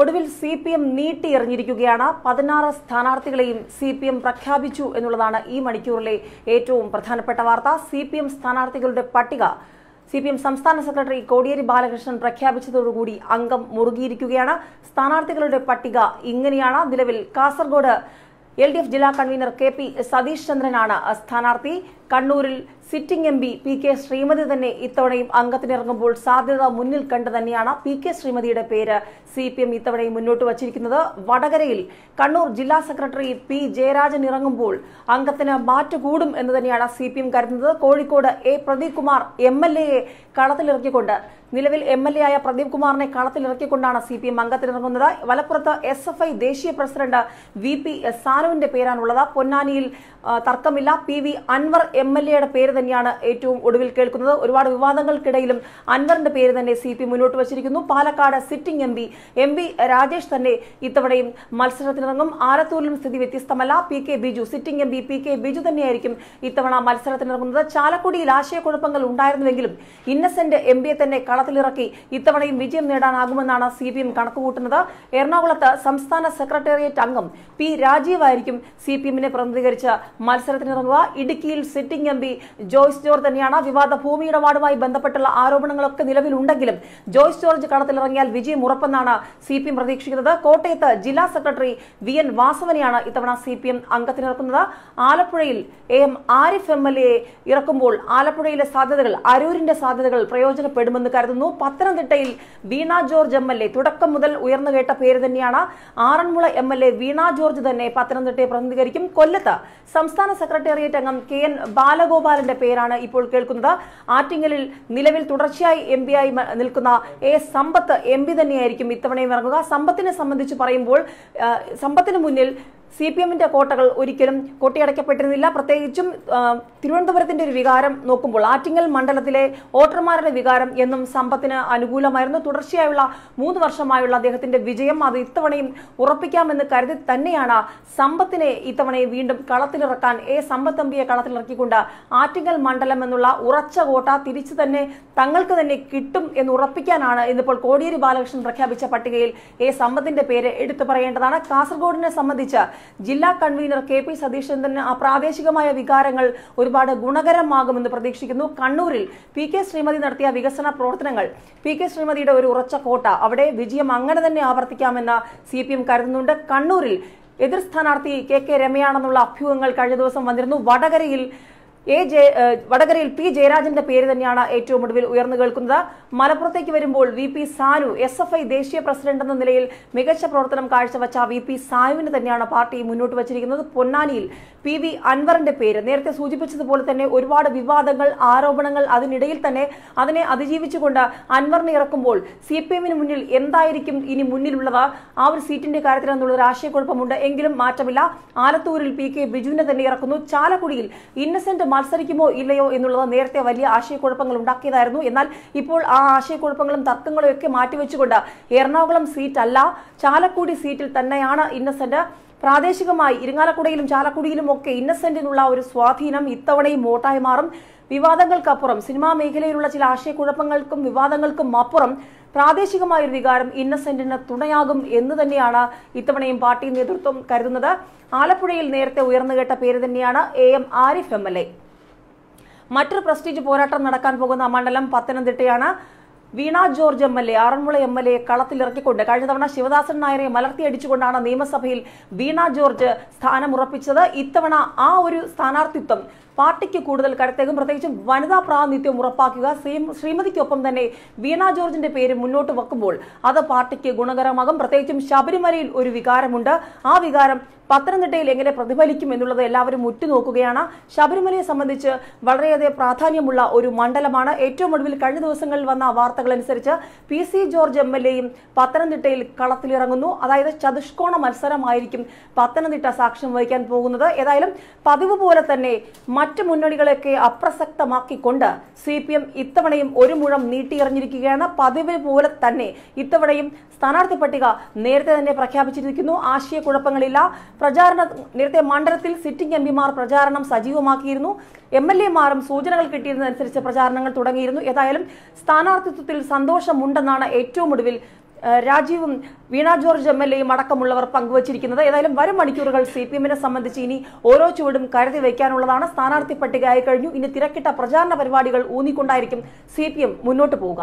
ഒടുവിൽ C P M നീട്ടിയെറിഞ്ഞിരിക്കുകയാണ്. പതിനാറ് സ്ഥാനാർത്ഥികളെയും C P M പ്രഖ്യാപിച്ചു എന്നുള്ളതാണ് ഈ മണിക്കൂറിലെ ഏറ്റവും പ്രധാനപ്പെട്ട വാർത്ത. സി പി എം സ്ഥാനാർത്ഥികളുടെ പട്ടിക. സി പി എം സംസ്ഥാന സെക്രട്ടറി കോടിയേരി ബാലകൃഷ്ണൻ പ്രഖ്യാപിച്ചതോടുകൂടി അംഗം മുറുകിയിരിക്കുകയാണ്. സ്ഥാനാർത്ഥികളുടെ പട്ടിക ഇങ്ങനെയാണ്. നിലവിൽ കാസർഗോഡ് എൽ ഡി എഫ് ജില്ലാ കൺവീനർ കെ പി സതീഷ് ചന്ദ്രനാണ് സ്ഥാനാർത്ഥി. കണ്ണൂരിൽ sitting M P P K Sreemathi തന്നെ ഇത്തവണയും അംഗത്തിനിറങ്ങുമ്പോൾ സാധ്യത മുന്നിൽ കണ്ട് തന്നെയാണ് പി കെ ശ്രീമതിയുടെ പേര്. സി പി എം ഇത്തവണയും മുന്നോട്ട് വച്ചിരിക്കുന്നത് വടകരയിൽ. കണ്ണൂർ ജില്ലാ സെക്രട്ടറി പി ജയരാജൻ ഇറങ്ങുമ്പോൾ അംഗത്തിന് മാറ്റുകൂടും എന്ന് തന്നെയാണ് സി പി എം കരുതുന്നത്. Kozhikode A Pradeep Kumar M L എയെ കളത്തിലിറക്കിക്കൊണ്ട് നിലവിൽ എം എൽ എ ആയ പ്രദീപ് കുമാറിനെ കളത്തിലിറക്കിക്കൊണ്ടാണ് സി പി എം അംഗത്തിനിറങ്ങുന്നത്. മലപ്പുറത്ത് എസ് എഫ് ഐ ദേശീയ പ്രസിഡന്റ് വി പി സാനുവിന്റെ പേരാണുള്ളത്. പൊന്നാനിയിൽ തർക്കമില്ല. P V Anvar M L എയുടെ പേര് തന്നെയാണ് ഏറ്റവും ഒടുവിൽ കേൾക്കുന്നത്. ഒരുപാട് വിവാദങ്ങൾക്കിടയിലും അൻവറിന്റെ പേര് തന്നെ സി പി മുന്നോട്ട് വച്ചിരിക്കുന്നു. Palakkad sitting M P M P Rajesh തന്നെ ഇത്തവണയും മത്സരത്തിനിറങ്ങും. ആലത്തൂരിലും സ്ഥിതി വ്യത്യസ്തമല്ല. P K Biju sitting M P P K Biju തന്നെയായിരിക്കും ഇത്തവണ മത്സരത്തിനിറങ്ങുന്നത്. ചാലക്കുടിയിൽ ആശയക്കുഴപ്പങ്ങൾ ഉണ്ടായിരുന്നുവെങ്കിലും ഇന്നസെന്റ് എം പിയെ തന്നെ കളത്തിലിറക്കി ഇത്തവണയും വിജയം നേടാനാകുമെന്നാണ് സി പി എം കണക്കുകൂട്ടുന്നത്. എറണാകുളത്ത് സംസ്ഥാന സെക്രട്ടേറിയറ്റ് അംഗം പി രാജീവായിരിക്കും സി പി എമ്മിനെ പ്രതിനിധീകരിച്ച് മത്സരത്തിനിറങ്ങുക. ഇടുക്കിയിൽ sitting M P Joyce George തന്നെയാണ് വിവാദ ഭൂമി ഇടപാടുമായി ബന്ധപ്പെട്ടുള്ള ആരോപണങ്ങളൊക്കെ നിലവിലുണ്ടെങ്കിലും ജോയ്സ് ജോർജ് കളത്തിലിറങ്ങിയാൽ വിജയം ഉറപ്പെന്നാണ് സി പി എം പ്രതീക്ഷിക്കുന്നത്. കോട്ടയത്ത് ജില്ലാ സെക്രട്ടറി വി എൻ വാസവനെയാണ് ഇത്തവണ സി പി എം അംഗത്തിനിറക്കുന്നത്. ആലപ്പുഴയിൽ A M Arif M L A ഇറക്കുമ്പോൾ ആലപ്പുഴയിലെ സാധ്യതകൾ അരൂരിന്റെ സാധ്യതകൾ പ്രയോജനപ്പെടുമെന്ന് കരുതുന്നു. പത്തനംതിട്ടയിൽ Veena George M L A തുടക്കം മുതൽ ഉയർന്നു കേട്ട പേര് തന്നെയാണ് Aranmula M L A Veena George തന്നെ പത്തനംതിട്ടയെ പ്രതിനിധീകരിക്കും. കൊല്ലത്ത് സംസ്ഥാന സെക്രട്ടേറിയറ്റ് അംഗം കെ എൻ ബാലഗോപാലന്റെ പേരാണ് ഇപ്പോൾ കേൾക്കുന്നത്. ആറ്റിങ്ങലിൽ നിലവിൽ തുടർച്ചയായി എം ആയി നിൽക്കുന്ന എ സമ്പത്ത് എം പി തന്നെയായിരിക്കും ഇത്തവണയും ഇറങ്ങുക. സമ്പത്തിനെ സംബന്ധിച്ച് പറയുമ്പോൾ സമ്പത്തിന് മുന്നിൽ സി പി എമ്മിന്റെ കോട്ടകൾ ഒരിക്കലും കൊട്ടിയടക്കപ്പെട്ടിരുന്നില്ല പ്രത്യേകിച്ചും തിരുവനന്തപുരത്തിന്റെ ഒരു വികാരം നോക്കുമ്പോൾ ആറ്റിങ്ങൽ മണ്ഡലത്തിലെ വോട്ടർമാരുടെ വികാരം എന്നും സമ്പത്തിന് അനുകൂലമായിരുന്നു. തുടർച്ചയായുള്ള മൂന്ന് വർഷമായുള്ള അദ്ദേഹത്തിന്റെ വിജയം അത് ഇത്തവണയും ഉറപ്പിക്കാമെന്ന് കരുതി തന്നെയാണ് സമ്പത്തിനെ ഇത്തവണയെ വീണ്ടും കളത്തിലിറക്കാൻ എ സമ്പത്ത് എംപിയെ കളത്തിലിറക്കിക്കൊണ്ട് ആറ്റിങ്ങൽ മണ്ഡലം എന്നുള്ള ഉറച്ച കോട്ട തിരിച്ചു തന്നെ തങ്ങൾക്ക് തന്നെ കിട്ടും എന്ന് ഉറപ്പിക്കാനാണ് ഇന്നിപ്പോൾ കോടിയേരി ബാലകൃഷ്ണൻ പ്രഖ്യാപിച്ച പട്ടികയിൽ എ സമ്പത്തിന്റെ പേര് എടുത്തു പറയേണ്ടതാണ്. കാസർഗോഡിനെ സംബന്ധിച്ച് ജില്ലാ കൺവീനർ കെ പി സതീശചന്ദ്രന് ആ പ്രാദേശികമായ വികാരങ്ങൾ ഒരുപാട് ഗുണകരമാകുമെന്ന് പ്രതീക്ഷിക്കുന്നു. കണ്ണൂരിൽ പി കെ ശ്രീമതി നടത്തിയ വികസന പ്രവർത്തനങ്ങൾ. പി കെ ശ്രീമതിയുടെ ഒരു ഉറച്ച കോട്ട. അവിടെ വിജയം അങ്ങനെ തന്നെ ആവർത്തിക്കാമെന്ന് സി പി എം കരുതുന്നുണ്ട്. കണ്ണൂരിൽ എതിർ സ്ഥാനാർത്ഥി കെ കെ രമയാണെന്നുള്ള അഭ്യൂഹങ്ങൾ കഴിഞ്ഞ ദിവസം വന്നിരുന്നു. വടകരയിൽ എ ജെ വടകരയിൽ പി ജയരാജന്റെ പേര് തന്നെയാണ് ഏറ്റവും ഒടുവിൽ ഉയർന്നു കേൾക്കുന്നത്. മലപ്പുറത്തേക്ക് വരുമ്പോൾ V P Sanu S F I ദേശീയ പ്രസിഡന്റ് എന്ന നിലയിൽ മികച്ച പ്രവർത്തനം കാഴ്ചവെച്ച വി പി സാനുവിന് തന്നെയാണ് പാർട്ടി മുന്നോട്ട് വച്ചിരിക്കുന്നത്. പൊന്നാനിയിൽ പി വി അൻവറിന്റെ പേര്. നേരത്തെ സൂചിപ്പിച്ചതുപോലെ തന്നെ ഒരുപാട് വിവാദങ്ങൾ ആരോപണങ്ങൾ അതിനിടയിൽ തന്നെ അതിനെ അതിജീവിച്ചുകൊണ്ട് അൻവറിനെ ഇറക്കുമ്പോൾ സി പി എമ്മിന് മുന്നിൽ എന്തായിരിക്കും ഇനി മുന്നിലുള്ളത്? ആ ഒരു സീറ്റിന്റെ കാര്യത്തിൽ എന്നുള്ളൊരു ആശയക്കുഴപ്പമുണ്ട്. എങ്കിലും മാറ്റമില്ല. ആലത്തൂരിൽ പി കെ ബിജുവിനെ തന്നെ ഇറക്കുന്നു. ചാലക്കുടിയിൽ ഇന്നസെന്റ് മത്സരിക്കുമോ ഇല്ലയോ എന്നുള്ളത് നേരത്തെ വലിയ ആശയക്കുഴപ്പങ്ങൾ ഉണ്ടാക്കിയതായിരുന്നു. എന്നാൽ ഇപ്പോൾ ആ ആശയക്കുഴപ്പങ്ങളും തർക്കങ്ങളും ഒക്കെ മാറ്റിവെച്ചുകൊണ്ട് എറണാകുളം സീറ്റ് അല്ല ചാലക്കുടി സീറ്റിൽ തന്നെയാണ് ഇന്നസെന്റ് പ്രാദേശികമായി ഇരിങ്ങാലക്കുടയിലും ചാലക്കുടിയിലും ഒക്കെ ഇന്നസെന്റിനുള്ള ഒരു സ്വാധീനം ഇത്തവണയും വോട്ടായി മാറും. വിവാദങ്ങൾക്കപ്പുറം സിനിമാ മേഖലയിലുള്ള ചില ആശയക്കുഴപ്പങ്ങൾക്കും വിവാദങ്ങൾക്കും അപ്പുറം പ്രാദേശികമായ ഒരു വികാരം ഇന്നസെന്റിന് തുണയാകും എന്ന് തന്നെയാണ് ഇത്തവണയും പാർട്ടി നേതൃത്വം കരുതുന്നത്. ആലപ്പുഴയിൽ നേരത്തെ ഉയർന്നു കേട്ട പേര് തന്നെയാണ് A M Arif M L A. മറ്റൊരു പ്രസ്റ്റീജ് പോരാട്ടം നടക്കാൻ പോകുന്ന മണ്ഡലം പത്തനംതിട്ടയാണ്. Veena George M L A Aranmula M L A കളത്തിലിറക്കിക്കൊണ്ട് കഴിഞ്ഞ തവണ ശിവദാസൻ നായരെ മലർത്തിയടിച്ചുകൊണ്ടാണ് നിയമസഭയിൽ വീണ ജോർജ് സ്ഥാനമുറപ്പിച്ചത്. ഇത്തവണ ആ ഒരു സ്ഥാനാർത്ഥിത്വം പാർട്ടിക്ക് കൂടുതൽ കരുത്തേക്കും പ്രത്യേകിച്ചും വനിതാ പ്രാതിനിധ്യം ഉറപ്പാക്കുക. ശ്രീ- ശ്രീമതിക്കൊപ്പം തന്നെ വീണ ജോർജിന്റെ പേര് മുന്നോട്ട് വെക്കുമ്പോൾ അത് പാർട്ടിക്ക് ഗുണകരമാകും. പ്രത്യേകിച്ചും ശബരിമലയിൽ ഒരു വികാരമുണ്ട്. ആ വികാരം പത്തനംതിട്ടയിൽ എങ്ങനെ പ്രതിഫലിക്കും എന്നുള്ളത് എല്ലാവരും ഉറ്റുനോക്കുകയാണ്. ശബരിമലയെ സംബന്ധിച്ച് വളരെയധികം പ്രാധാന്യമുള്ള ഒരു മണ്ഡലമാണ്. ഏറ്റവും ഒടുവിൽ കഴിഞ്ഞ ദിവസങ്ങളിൽ വന്ന വാർത്തകൾ അനുസരിച്ച് P C George M L എയും പത്തനംതിട്ടയിൽ കളത്തിലിറങ്ങുന്നു. അതായത് ചതുഷ്കോണ മത്സരമായിരിക്കും പത്തനംതിട്ട സാക്ഷ്യം വഹിക്കാൻ പോകുന്നത്. ഏതായാലും പതിവ് പോലെ തന്നെ മറ്റ് മുന്നണികളെയൊക്കെ അപ്രസക്തമാക്കിക്കൊണ്ട് സി പി എം ഇത്തവണയും ഒരു മുഴം നീട്ടിയെറിഞ്ഞിരിക്കുകയാണ്. പതിവ് പോലെ തന്നെ ഇത്തവണയും സ്ഥാനാർത്ഥി പട്ടിക നേരത്തെ തന്നെ പ്രഖ്യാപിച്ചിരിക്കുന്നു. ആശയക്കുഴപ്പങ്ങളില്ല. പ്രചാരണ നേരത്തെ മണ്ഡലത്തിൽ സിറ്റിംഗ് എം പിമാർ പ്രചാരണം സജീവമാക്കിയിരുന്നു. എം എൽ എമാരും സൂചനകൾ കിട്ടിയിരുന്നതനുസരിച്ച് പ്രചാരണങ്ങൾ തുടങ്ങിയിരുന്നു. ഏതായാലും സ്ഥാനാർത്ഥിത്വത്തിൽ സന്തോഷമുണ്ടെന്നാണ് ഏറ്റവും ഒടുവിൽ രാജീവും വീണ ജോർജ് എം എൽ എയും അടക്കമുള്ളവർ പങ്കുവച്ചിരിക്കുന്നത്. ഏതായാലും വരും മണിക്കൂറുകൾ സി പി എമ്മിനെ സംബന്ധിച്ച് ഇനി ഓരോ ചുവടും കരുതി വയ്ക്കാനുള്ളതാണ്. സ്ഥാനാർത്ഥി പട്ടികയായി കഴിഞ്ഞു. ഇനി തിരക്കിട്ട പ്രചാരണ പരിപാടികൾ ഊന്നിക്കൊണ്ടായിരിക്കും സി മുന്നോട്ട് പോവുക.